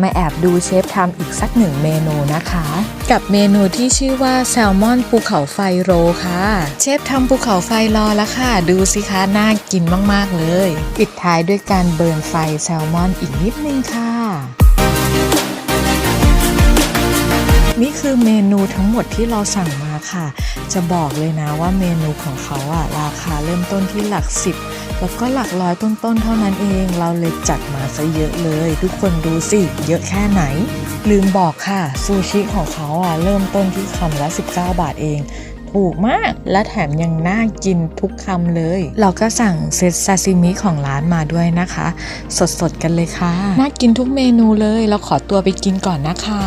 มาแอบดูเชฟทำอีกสักหนึ่งเมนูนะคะ กับเมนูที่ชื่อว่าแซลมอนภูเขาไฟโรลค่ะ เชฟทำภูเขาไฟรอแล้วค่ะ ดูสิคะน่ากินมาก ๆ เลย ปิดท้ายด้วยการเบิร์นไฟแซลมอนอีกนิดนึงค่ะ นี่คือเมนูทั้งหมดที่เราสั่งมาค่ะ จะบอกเลยนะว่าเมนูของเขาอะราคาเริ่มต้นที่หลักสิบ แล้วก็หลักร้อยต้นๆเท่านั้นเอง เราเลยจัดมาซะเยอะเลย ทุกคนดูสิ เยอะแค่ไหน ลืมบอกค่ะ ซูชิของเขาอะเริ่มต้นที่คำละ 19 บาทเองถูกมากและแถมยังน่ากินทุกคำเลย เราก็สั่งเซตซาซิมิของร้านมาด้วยนะคะ สดๆกันเลยค่ะ น่ากินทุกเมนูเลย เราขอตัวไปกินก่อนนะคะ